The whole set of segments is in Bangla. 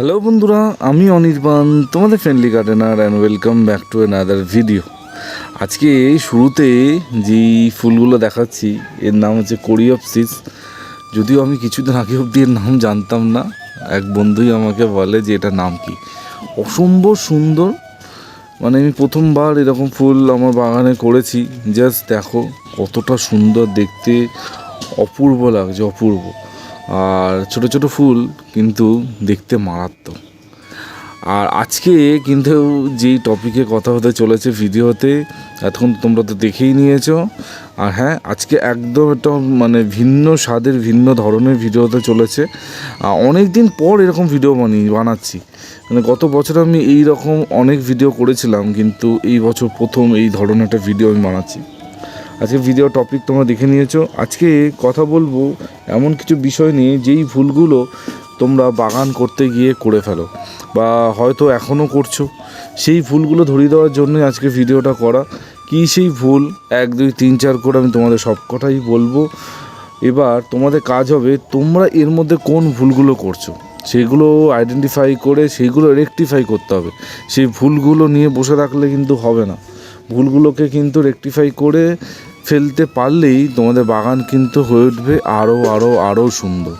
হ্যালো বন্ধুরা, আমি অনির্বাণ, তোমাদের friendly gardener and welcome back to another video আজকে শুরুতে যেই ফুলগুলো দেখাচ্ছি, এর নাম হচ্ছে কোরিওপসিস যদিও আমি কিছুদিন আগে অবধি এর নাম জানতাম না, এক বন্ধুই আমাকে বলে যে এটা নাম কি। অসম্ভব সুন্দর। মানে আমি প্রথমবার এরকম ফুল আমার বাগানে করেছি জাস্ট দেখো কতটা সুন্দর দেখতে, অপূর্ব লাগছে, অপূর্ব। আর ছোট ছোট ফুল কিন্তু দেখতে মারাত্মক। আর আজকে কিন্তু যেই টপিকে কথা হতে চলেছে ভিডিওতে এতক্ষণ তোমরা তো দেখেই নিয়েছো। আর হ্যাঁ আজকে একদম একটা মানে ভিন্ন স্বাদের, ভিন্ন ধরনের ভিডিও হতে চলেছে। অনেক দিন পর এরকম ভিডিও বানিয়ে বানাচ্ছি। মানে গত বছর আমি এই রকম অনেক ভিডিও করেছিলাম, কিন্তু এই বছর প্রথম এই ধরনের একটা ভিডিও আমি বানাচ্ছি। আজকে ভিডিও টপিক তোমরা দেখে নিয়েছো। আজকে কথা বলব এমন কিছু বিষয় নিয়ে, যেই ভুলগুলো তোমরা বাগান করতে গিয়ে করে ফেলো বা হয়তো এখনও করছ। সেই ভুলগুলো ধরিয়ে দেওয়ার জন্য আজকে ভিডিওটা করা। কী সেই ভুল? এক, দুই, তিন, চার করে আমি তোমাদের সব কটাই বলব। এবার তোমাদের কাজ হবে, তোমরা এর মধ্যে কোন ভুলগুলো করছ? সেগুলো আইডেন্টিফাই করে সেইগুলো রেকটিফাই করতে হবে। সেই ভুলগুলো নিয়ে বসে রাখলে কিন্তু হবে না। ভুলগুলোকে কিন্তু রেকটিফাই করে ফেলতে পারলেই তোমাদের বাগান কিন্তু হয়ে উঠবে আরও আরও আরও সুন্দর।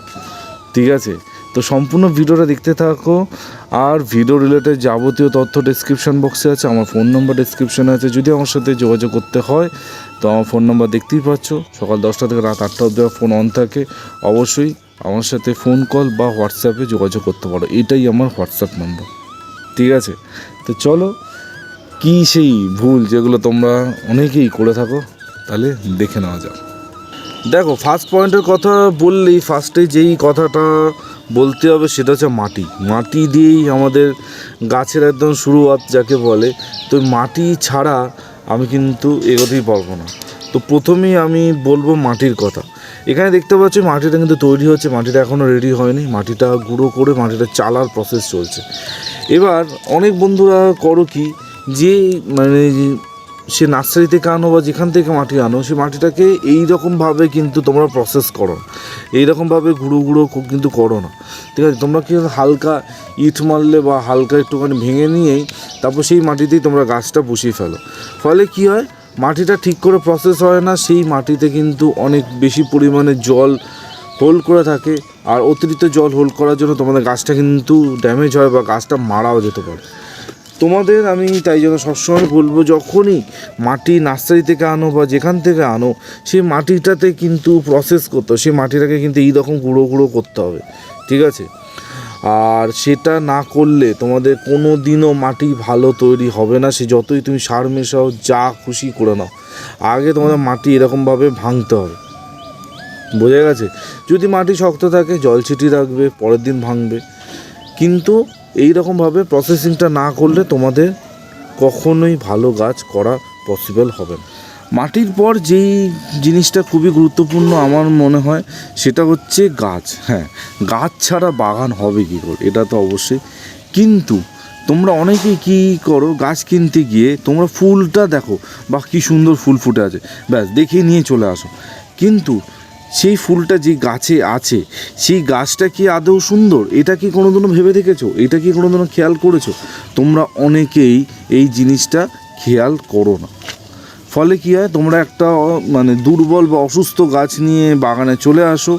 ঠিক আছে? তো সম্পূর্ণ ভিডিওটা দেখতে থাকো। আর ভিডিও রিলেটেড যাবতীয় তথ্য ডিসক্রিপশন বক্সে আছে, আমার ফোন নম্বর ডিসক্রিপশনে আছে। যদি আমার সাথে যোগাযোগ করতে হয়, তো আমার ফোন নাম্বার দেখতেই পাচ্ছ। সকাল দশটা থেকে রাত আটটা অবধি ফোন অন থাকে। অবশ্যই আমার সাথে ফোন কল বা হোয়াটসঅ্যাপে যোগাযোগ করতে পারো। এটাই আমার হোয়াটসঅ্যাপ নম্বর ঠিক আছে? তো চলো, কী সেই ভুল যেগুলো তোমরা অনেকেই করে থাকো? তাহলে দেখে নেওয়া যাক। দেখো ফার্স্ট পয়েন্টের কথা বললেই ফার্স্টে যেই কথাটা বলতে হবে সেটা হচ্ছে মাটি। মাটি দিয়েই আমাদের গাছের একদম শুরুয়াত যাকে বলে, তো মাটি ছাড়া আমি কিন্তু এগোতেই পারব না। তো প্রথমেই আমি বলব মাটির কথা। এখানে দেখতে পাচ্ছি মাটিটা কিন্তু তৈরি হচ্ছে, মাটিটা এখনও রেডি হয়নি। মাটিটা গুঁড়ো করে মাটিটা চালার প্রসেস চলছে। এবার অনেক বন্ধুরা করো কি, যে মানে সে নার্সারি থেকে আনো বা যেখান থেকে মাটি আনো, সে মাটিটাকে এই রকমভাবে কিন্তু তোমরা প্রসেস করো এই রকমভাবে গুঁড়ো গুঁড়ো কিন্তু করো না। ঠিক আছে? তোমরা কি হালকা ইট মারলে বা হালকা একটুখানি ভেঙে নিয়েই তারপর সেই মাটিতেই তোমরা গাছটা বসিয়ে ফেলো। ফলে কি হয়? মাটিটা ঠিক করে প্রসেস হয় না, সেই মাটিতে কিন্তু অনেক বেশি পরিমাণে জল হোল্ড করে থাকে। আর অতিরিক্ত জল হোল্ড করার জন্য তোমাদের গাছটা কিন্তু ড্যামেজ হয় বা গাছটা মারাও যেতে পারে। তোমাদের আমি তাই জন্য সবসময় বলব, যখনই মাটি নার্সারি থেকে আনো বা যেখান থেকে আনো, সেই মাটিটাতে কিন্তু প্রসেস করতে হবে। সেই মাটিটাকে কিন্তু এই রকম গুঁড়ো গুঁড়ো করতে হবে। ঠিক আছে? আর সেটা না করলে তোমাদের কোনো দিনও মাটি ভালো তৈরি হবে না। সে যতই তুমি সার মেশাও, যা খুশি করে নাও। আগে তোমাদের মাটি এরকমভাবে ভাঙতে হবে। বোঝা গেছে? যদি মাটি শক্ত থাকে, জল ছিটিয়ে রাখবে, পরের দিন ভাঙবে। কিন্তু এই রকমভাবে প্রসেসিংটা না করলে তোমাদের কখনোই ভালো গাছ করা পসিবল হবে না। মাটির পর যেই জিনিসটা খুবই গুরুত্বপূর্ণ আমার মনে হয়, সেটা হচ্ছে গাছ। হ্যাঁ গাছ ছাড়া বাগান হবে কী করে? এটা তো অবশ্যই। কিন্তু তোমরা অনেকেই কী করো, গাছ কিনতে গিয়ে তোমরা ফুলটা দেখো বা কী সুন্দর ফুল ফুটে আছে। ব্যাস, দেখে নিয়ে চলে আসো। কিন্তু সেই ফুলটা যে গাছে আছে, সেই গাছটা কি আদৌ সুন্দর? এটা কি কোনোদিনও ভেবে দেখেছ? এটা কি কোনোদিনও খেয়াল করেছ? তোমরা অনেকেই এই জিনিসটা খেয়াল করো না। ফলে কী হয়? তোমরা একটা মানে দুর্বল বা অসুস্থ গাছ নিয়ে বাগানে চলে আসো।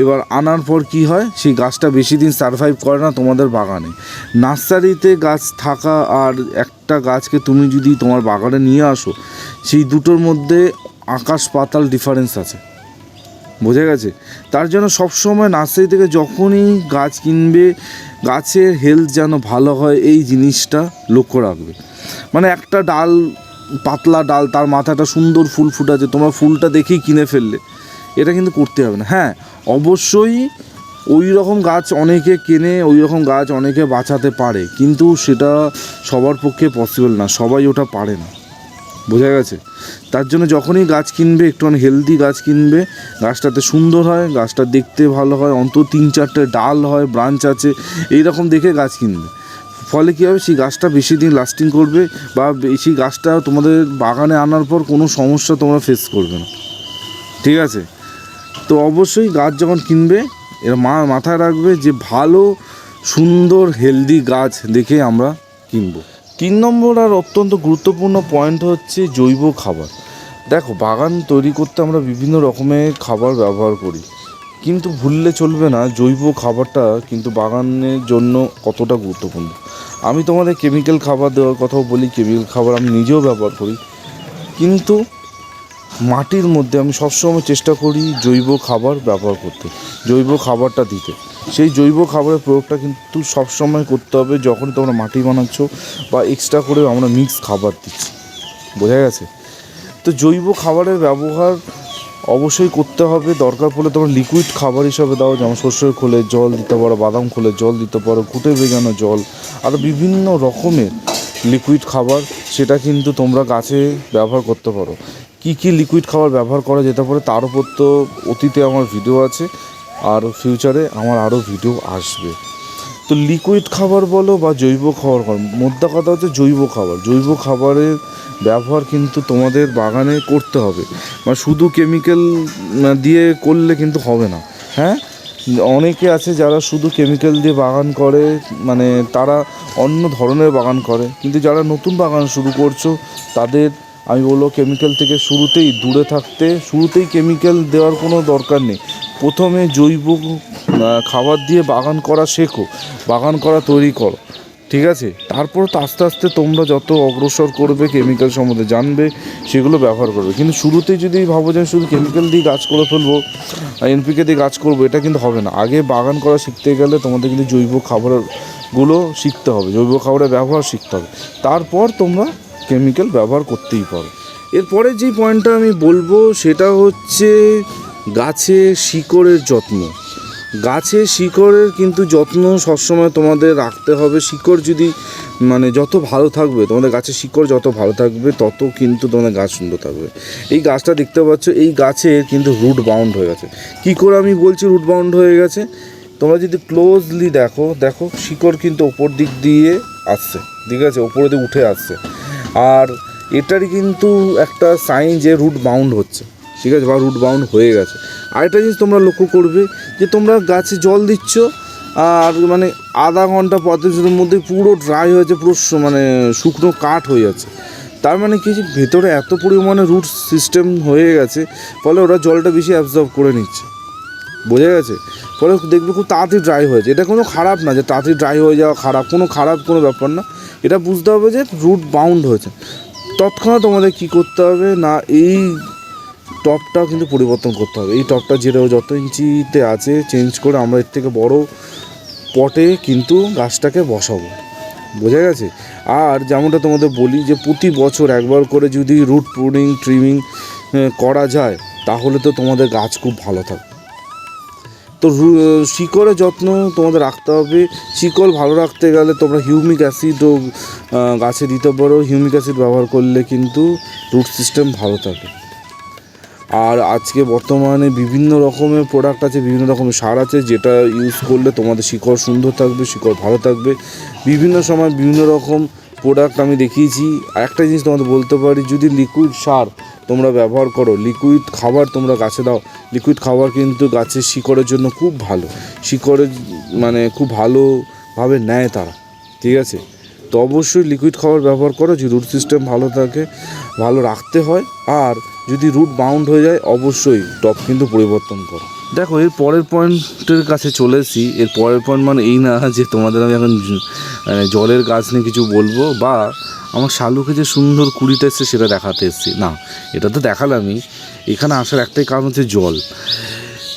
এবার আনার পর কি হয়? সেই গাছটা বেশি দিন সারভাইভ করে না তোমাদের বাগানে। নার্সারিতে গাছ থাকা আর একটা গাছকে তুমি যদি তোমার বাগানে নিয়ে আসো, সেই দুটোর মধ্যে আকাশ পাতাল ডিফারেন্স আছে। বোঝা গেছে। তার জন্য সবসময় নার্সারি থেকে যখনই গাছ কিনবে, গাছের হেলথ যেন ভালো হয়, এই জিনিসটা লক্ষ্য রাখবে। মানে একটা ডাল, পাতলা ডাল, তার মাথাটা সুন্দর ফুল ফুটাচ্ছে, তোমার ফুলটা দেখেই কিনে ফেললে। এটা কিন্তু করতে হবে না। হ্যাঁ অবশ্যই ওই রকম গাছ অনেকে কেনে ওই রকম গাছ অনেকে বাঁচাতে পারে, কিন্তু সেটা সবার পক্ষে পসিবল না, সবাই ওটা পারে না। বোঝা গেছে? তার জন্য যখনই গাছ কিনবে, একটুখানি হেলদি গাছ কিনবে, গাছটাতে সুন্দর হয়, গাছটা দেখতে ভালো হয়, অন্তত তিন চারটে ডাল হয় ব্রাঞ্চ আছে এই রকম দেখে গাছ কিনবে। ফলে কী হবে? সেই গাছটা বেশি দিন লাস্টিং করবে বা সেই গাছটা তোমাদের বাগানে আনার পর কোনো সমস্যা তোমরা ফেস করবে না। ঠিক আছে? তো অবশ্যই গাছ যখন কিনবে, এরা মা, মাথায় রাখবে যে ভালো, সুন্দর হেলদি গাছ দেখে আমরা কিনবো। তিন নম্বর আর অত্যন্ত গুরুত্বপূর্ণ পয়েন্ট হচ্ছে জৈব খাবার। দেখো, বাগান তৈরি করতে আমরা বিভিন্ন রকমের খাবার ব্যবহার করি, কিন্তু ভুললে চলবে না, জৈব খাবারটা কিন্তু বাগানের জন্য কতটা গুরুত্বপূর্ণ। আমি তোমাদের কেমিক্যাল খাবার দেওয়ার কথাও বলি কেমিক্যাল খাবার আমি নিজেও ব্যবহার করি, কিন্তু মাটির মধ্যে আমি সবসময় চেষ্টা করি জৈব খাবার ব্যবহার করতে, জৈব খাবারটা দিতে। সেই জৈব খাবারের প্রয়োগটা কিন্তু সবসময় করতে হবে যখন তোমরা মাটি বানাচ্ছ বা এক্সট্রা করে আমরা মিক্স খাবার দিচ্ছি। বোঝা গেছে? তো জৈব খাবারের ব্যবহার অবশ্যই করতে হবে। দরকার পড়লে তোমরা লিকুইড খাবার হিসাবে দাও, যেমন শস্যের খোলে জল দিতে পারো, বাদাম খোলে জল দিতে পারো কুটে ভেজানো জল আরও বিভিন্ন রকমের লিকুইড খাবার, সেটা কিন্তু তোমরা গাছে ব্যবহার করতে পারো। কী কী লিকুইড খাবার ব্যবহার করা যেতে পারে তার উপর তো অতীতে আমার ভিডিও আছে। আর ফিউচারে আমার আরও ভিডিও আসবে। তো লিকুইড খাবার বলো বা জৈব খাবার মোদ্দা কথা হচ্ছে জৈব খাবার। জৈব খাবারের ব্যবহার কিন্তু তোমাদের বাগানে করতে হবে। মানে শুধু কেমিক্যাল দিয়ে করলে কিন্তু হবে না। হ্যাঁ? অনেকে আছে যারা শুধু কেমিক্যাল দিয়ে বাগান করে মানে তারা অন্য ধরনের বাগান করে। কিন্তু যারা নতুন বাগান শুরু করছ, তাদের আমি বলব কেমিক্যাল থেকে শুরুতেই দূরে থাকতে, শুরুতেই কেমিক্যাল দেওয়ার কোনো দরকার নেই। প্রথমে জৈব খাবার দিয়ে বাগান করা শেখো, বাগান করা তৈরি করো, ঠিক আছে? তারপর তো আস্তে আস্তে তোমরা যত অগ্রসর করবে কেমিক্যাল সম্বন্ধে জানবে, সেগুলো ব্যবহার করবে। কিন্তু শুরুতেই যদি ভাবো যে শুধু কেমিক্যাল দিয়ে গাছ করে ফেলব এনপিকে দিয়ে গাছ করব, এটা কিন্তু হবে না। আগে বাগান করা শিখতে গেলে তোমাদের কিন্তু জৈব খাবারগুলো শিখতে হবে, জৈব খাবারের ব্যবহার শিখতে হবে। তারপর তোমরা কেমিক্যাল ব্যবহার করতেই পারো। এরপরে যে পয়েন্টটা আমি বলব, সেটা হচ্ছে গাছে শিকড়ের যত্ন। গাছে শিকড়ের কিন্তু যত্ন সবসময় তোমাদের রাখতে হবে। শিকড় যদি মানে যত ভালো থাকবে, তোমাদের গাছের শিকড় যত ভালো থাকবে, তত কিন্তু তোমাদের গাছ সুন্দর থাকবে। এই গাছটা দেখতে পাচ্ছ, এই গাছে কিন্তু রুট বাউন্ড হয়ে গেছে। কী করে আমি বলছি রুট বাউন্ড হয়ে গেছে? তোমরা যদি ক্লোজলি দেখো দেখো শিকড় কিন্তু ওপর দিক দিয়ে আসছে, ঠিক আছে? ওপরে দিয়ে উঠে আসছে। আর এটার কিন্তু একটা সাইন যে রুট বাউন্ড হচ্ছে। ঠিক আছে? বা রুট বাউন্ড হয়ে গেছে। আরেকটা জিনিস তোমরা লক্ষ্য করবে যে তোমরা গাছে জল দিচ্ছ, আর মানে আধা ঘণ্টা মিনিটের মধ্যে পুরো ড্রাই হয়েছে পুরো মানে শুকনো কাঠ হয়ে যাচ্ছে। তার মানে কি ভেতরে এত পরিমাণে রুট সিস্টেম হয়ে গেছে, ফলে ওরা জলটা বেশি অ্যাবজর্ব করে নিচ্ছে। বোঝা গেছে? ফলে দেখবে খুব তাড়াতাড়ি ড্রাই হয়েছে এটা কোনো খারাপ না যে তাড়াতাড়ি ড্রাই হয়ে যাওয়া খারাপ, কোনো খারাপ কোনো ব্যাপার না। এটা বুঝতে হবে যে রুট বাউন্ড হয়েছে। তৎক্ষণাৎ তোমাদের কী করতে হবে না, এই টপটাও কিন্তু পরিবর্তন করতে হবে। এই টপটা যেটা যত ইঞ্চিতে আছে চেঞ্জ করে আমরা এর থেকে বড় পটে কিন্তু গাছটাকে বসাবো। বোঝা গেছে? আর যেমনটা তোমাদের বলি যে প্রতি বছর একবার করে যদি রুট প্রুনিং ট্রিমিং করা যায়, তাহলে তো তোমাদের গাছ খুব ভালো থাকবে। তো শিকড়ের যত্ন তোমাদের রাখতে হবে। শিকড় ভালো রাখতে গেলে তোমরা হিউমিক অ্যাসিডও গাছে দিতে পারো। হিউমিক অ্যাসিড ব্যবহার করলে কিন্তু রুট সিস্টেম ভালো থাকে। আর আজকে বর্তমানে বিভিন্ন রকমের প্রোডাক্ট আছে, বিভিন্ন রকমের সার আছে, যেটা ইউজ করলে তোমাদের শিকড় সুন্দর থাকবে, শিকড় ভালো থাকবে। বিভিন্ন সময় বিভিন্ন রকম প্রোডাক্ট আমি দেখিয়েছি। একটা জিনিস তোমাদের বলতে পারি, যদি লিকুইড সার তোমরা ব্যবহার করো লিকুইড খাবার তোমরা গাছে দাও লিকুইড খাবার কিন্তু গাছের শিকড়ের জন্য খুব ভালো। শিকড়ের মানে খুব ভালোভাবে নেয় তারা, ঠিক আছে? তো অবশ্যই লিকুইড খাবার ব্যবহার করো যে রুট সিস্টেম ভালো থাকে, ভালো রাখতে হয়। আর যদি রুট বাউন্ড হয়ে যায়, অবশ্যই টপ কিন্তু পরিবর্তন করো। দেখো, এর পরের পয়েন্টের কাছে চলে এসেছি। এর পরের পয়েন্ট মানে এই না যে তোমাদের আমি এখন মানে জলের গাছ নিয়ে কিছু বলব, বা আমার শালুকে যে সুন্দর কুড়িটা এসছে সেটা দেখাতে এসেছি। না, এটা তো দেখালামই। এখানে আসার একটাই কারণ হচ্ছে জল।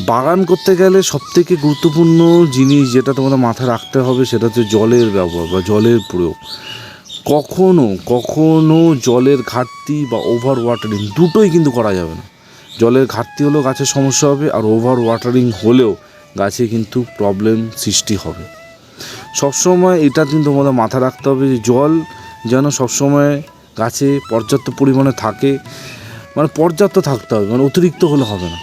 বাগান করতে গেলে সবথেকে গুরুত্বপূর্ণ জিনিস যেটা তোমাদের মাথায় রাখতে হবে সেটা হচ্ছে জলের ব্যবহার বা জলের প্রয়োগ। কখনো কখনো জলের ঘাটতি বা ওভার ওয়াটারিং দুটোই কিন্তু করা যাবে না। জলের ঘাটতি হলেও গাছের সমস্যা হবে আর ওভার ওয়াটারিং হলেও গাছে কিন্তু প্রবলেম সৃষ্টি হবে। সবসময় এটা কিন্তু তোমাদের মাথা রাখতে হবে যে জল যেন সবসময় গাছে পর্যাপ্ত পরিমাণে থাকে মানে পর্যাপ্ত থাকতে হবে মানে অতিরিক্ত হলে হবে না।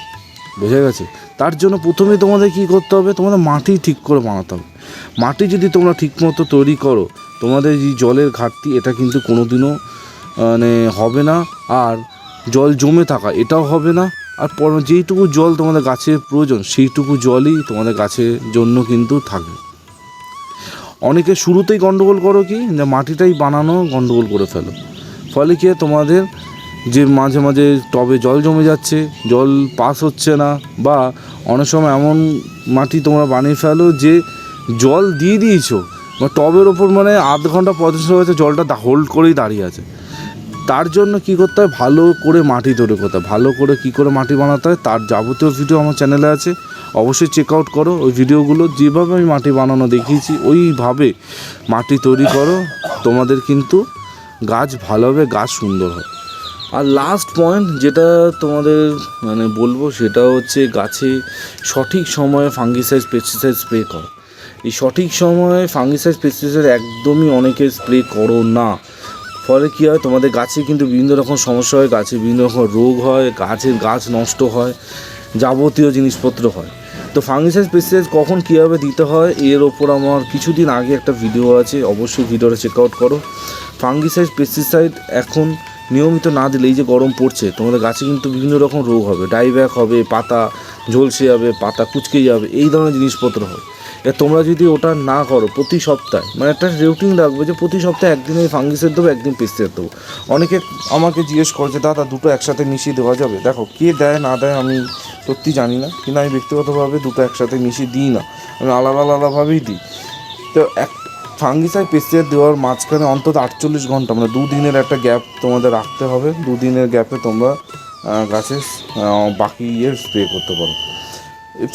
বোঝা গেছে? তার জন্য প্রথমে তোমাদের কী করতে হবে, তোমাদের মাটি ঠিক করে বানাতে হবে। মাটি যদি তোমরা ঠিকমতো তৈরি করো, তোমাদের এই জলের ঘাটতি এটা কিন্তু কোনোদিনও মানে হবে না। আর জল জমে থাকা, এটাও হবে না। আর পর যেইটুকু জল তোমাদের গাছের প্রয়োজন, সেইটুকু জলই তোমাদের গাছের জন্য কিন্তু থাকবে। অনেকে শুরুতেই গণ্ডগোল করো কি? যে মাটিটাই বানানো গন্ডগোল করে ফেলো। ফলে কি তোমাদের যে মাঝে মাঝে টবে জল জমে যাচ্ছে, জল পাস হচ্ছে না, বা অনেক সময় এমন মাটি তোমরা বানিয়ে ফেলো যে জল দিয়ে দিয়েছ, বা টবের ওপর মানে আধ ঘণ্টা পঁয়ত্রিশ হয়েছে জলটা হোল্ড করেই দাঁড়িয়ে আছে। তার জন্য কি করতে হয়? ভালো করে মাটি তৈরি করতে হয়। ভালো করে কি করে মাটি বানাতে হয় তার যাবতীয় ভিডিও আমার চ্যানেলে আছে। অবশ্যই চেক আউট করো ওই ভিডিওগুলো যেভাবে আমি মাটি বানানো দেখিয়েছি, ওইভাবে মাটি তৈরি করো। তোমাদের কিন্তু গাছ ভালো হবে, গাছ সুন্দর হয় আর লাস্ট পয়েন্ট যেটা তোমাদের মানে বলব, সেটা হচ্ছে গাছে সঠিক সময়ে ফাঙ্গিসাইড পেস্টিসাইড স্প্রে করো। এই সঠিক সময়ে ফাঙ্গিসাইড পেস্টিসাইড একদমই অনেকে স্প্রে করো না। ফলে কী হয়, তোমাদের গাছে কিন্তু বিভিন্ন রকম সমস্যা হয়, গাছে বিভিন্ন রকম রোগ হয়, গাছের গাছ নষ্ট হয়, যাবতীয় জিনিসপত্র হয়। তো ফাঙ্গিসাইড, পেস্টিসাইড কখন কীভাবে দিতে হয়, এর ওপর আমার কিছুদিন আগে একটা ভিডিও আছে, অবশ্যই ভিডিওটা চেক আউট করো। ফাঙ্গিসাইড, পেস্টিসাইড এখন নিয়মিত না দিলে এই যে গরম পড়ছে, তোমাদের গাছে কিন্তু বিভিন্ন রকম রোগ হবে, ডাইব্যাক হবে, পাতা ঝলসে যাবে, পাতা কুচকে যাবে, এই ধরনের জিনিসপত্র হয়। তোমরা যদি ওটা না করো প্রতি সপ্তাহে মানে একটা রুটিন রাখবে যে প্রতি সপ্তাহে একদিন এই ফাঙ্গিসের দেবো একদিন পেস্টের দেবো। অনেকে আমাকে জিজ্ঞেস করে যে দাদা দুটো একসাথে মিশিয়ে দেওয়া যাবে? দেখো কে দেয় না দেয় আমি সত্যি জানি না কিন্তু আমি ব্যক্তিগতভাবে দুটো একসাথে মিশিয়ে দিই না আমি আলাদা আলাদাভাবেই দিই। তো এক ফাঙ্গিসাইড পেস্টিসাইড দেওয়ার মাঝখানে অন্তত আটচল্লিশ ঘণ্টা মানে দুদিনের একটা গ্যাপ তোমাদের রাখতে হবে দুদিনের গ্যাপে তোমরা আহ, গাছে বাকি ইয়ে স্প্রে করতে পারো।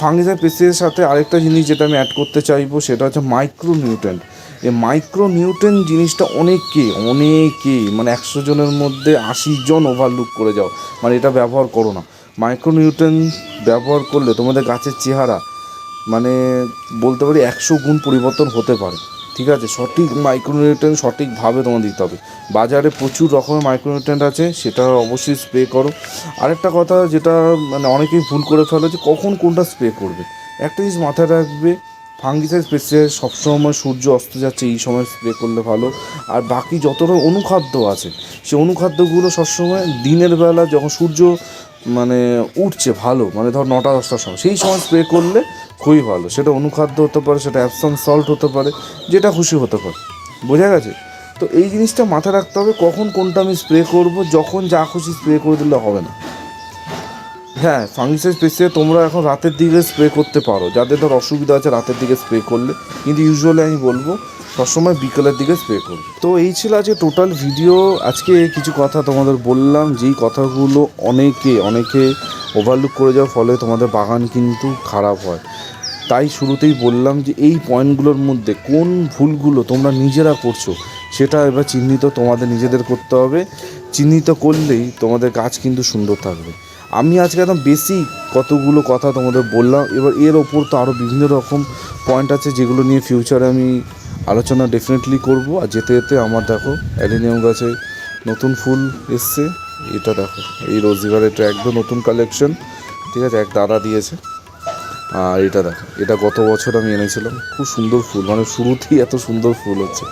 ফাঙ্গিসাইড পেস্টিসাইডের সাথে আরেকটা জিনিস যেটা আমি অ্যাড করতে চাইব, সেটা হচ্ছে মাইক্রো নিউট্রেন্ট এই মাইক্রো নিউট্রেন্ট জিনিসটা অনেকে অনেকে মানে একশো জনের মধ্যে আশি জন ওভারলুক করে যাও। মানে এটা ব্যবহার করো না। মাইক্রো নিউট্রেন্ট ব্যবহার করলে তোমাদের গাছের চেহারা মানে বলতে পারি একশো গুণ পরিবর্তন হতে পারে। ঠিক আছে, সঠিক মাইক্রোনিউট্রেন্ট সঠিকভাবে তোমার দিতে হবে। বাজারে প্রচুর রকমের মাইক্রোনিউট্রেন্ট আছে, সেটা অবশ্যই স্প্রে করো। আরেকটা কথা যেটা মানে অনেকেই ভুল করে ফেলো যে, কখন কোনটা স্প্রে করবে? একটা জিনিস মাথায় রাখবে ফাঙ্গিসাইড পেস্টিসাইড সবসময় সূর্য অস্ত যাচ্ছে, এই সময় স্প্রে করলে ভালো। আর বাকি যতটা অনুখাদ্য আছে সেই অনুখাদ্যগুলো সবসময় দিনের বেলা যখন সূর্য মানে উঠছে ভালো মানে ধর নটা, দশটার সময়। সেই সময় স্প্রে করলে খুবই ভালো। সেটা অনুখাদ্য হতে পারে, সেটা অ্যাপসন সল্ট হতে পারে, যেটা খুশি হতে পারে। বোঝা গেছে? তো এই জিনিসটা মাথায় রাখতে হবে, কখন কোনটা আমি স্প্রে করব, যখন যা খুশি স্প্রে করে দিলে হবে না। হ্যাঁ ফাঙ্গিসাইড স্প্রে তোমরা এখন রাতের দিকে স্প্রে করতে পারো। যাদের ধর অসুবিধা আছে, রাতের দিকে স্প্রে করলে। কিন্তু ইউজুয়ালি আমি বলব সবসময় বিকেলের দিকে স্প্রে করবে। তো এই ছিল আজকে টোটাল ভিডিও আজকে কিছু কথা তোমাদের বললাম, যেই কথাগুলো অনেকে অনেকে ওভারলুক করে যাওয়ার ফলে তোমাদের বাগান কিন্তু খারাপ হয়। তাই শুরুতেই বললাম যে এই পয়েন্টগুলোর মধ্যে কোন ভুলগুলো তোমরা নিজেরা করছ, সেটা এবার চিহ্নিত তোমাদের নিজেদের করতে হবে। চিহ্নিত করলেই তোমাদের গাছ কিন্তু সুন্দর থাকবে। আমি আজকে একদম বেশি কতগুলো কথা তোমাদের বললাম। এবার এর ওপর তো আরও বিভিন্ন রকম পয়েন্ট আছে যেগুলো নিয়ে ফিউচারে আমি আলোচনা ডেফিনেটলি করব। আর যেতে যেতে আমার দেখো, অ্যালিনিয়াম গাছে নতুন ফুল এসছে। এটা দেখো, এই রোজিগার এটা একদম নতুন কালেকশন ঠিক আছে, এক দাদা দিয়েছে। আর এটা দেখো, এটা গত বছর আমি এনেছিলাম। খুব সুন্দর ফুল মানে শুরুতেই এত সুন্দর ফুল হচ্ছে।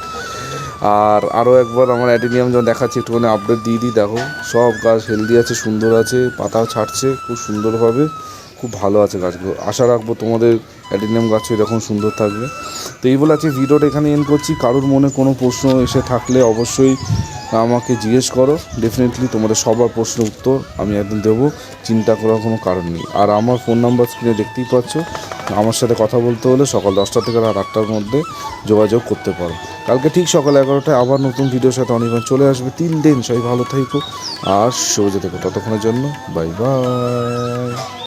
আর আরও একবার আমার অ্যাডিনিয়াম যখন দেখাচ্ছি, একটুখানি আপডেট দিয়ে দিই, দেখো, সব গাছ হেলদি আছে, সুন্দর আছে পাতাও ছাড়ছে, খুব সুন্দরভাবে, খুব ভালো আছে গাছগুলো। আশা রাখব তোমাদের অ্যাডিনিয়াম গাছ এরকম সুন্দর থাকবে। তো এই বলে আজকে ভিডিওটা এখানে এন্ড করছি। কারোর মনে কোনো প্রশ্ন এসে থাকলে অবশ্যই আমাকে জিজ্ঞেস করো। ডেফিনেটলি তোমাদের সবার প্রশ্নের উত্তর আমি একদম দেবো। চিন্তা করার কোনো কারণ নেই। আর আমার ফোন নাম্বার স্ক্রিনে দেখতেই পাচ্ছ, আমার সাথে কথা বলতে হলে সকাল দশটা থেকে রাত আটটার মধ্যে যোগাযোগ করতে পারো। কালকে ঠিক সকাল এগারোটায় আবার নতুন ভিডিওর সাথে অনির্বাণ চলে আসবে। তিন দিন সবাই ভালো থাকো আর সবুজে থেকো। ততক্ষণের জন্য বাই বাই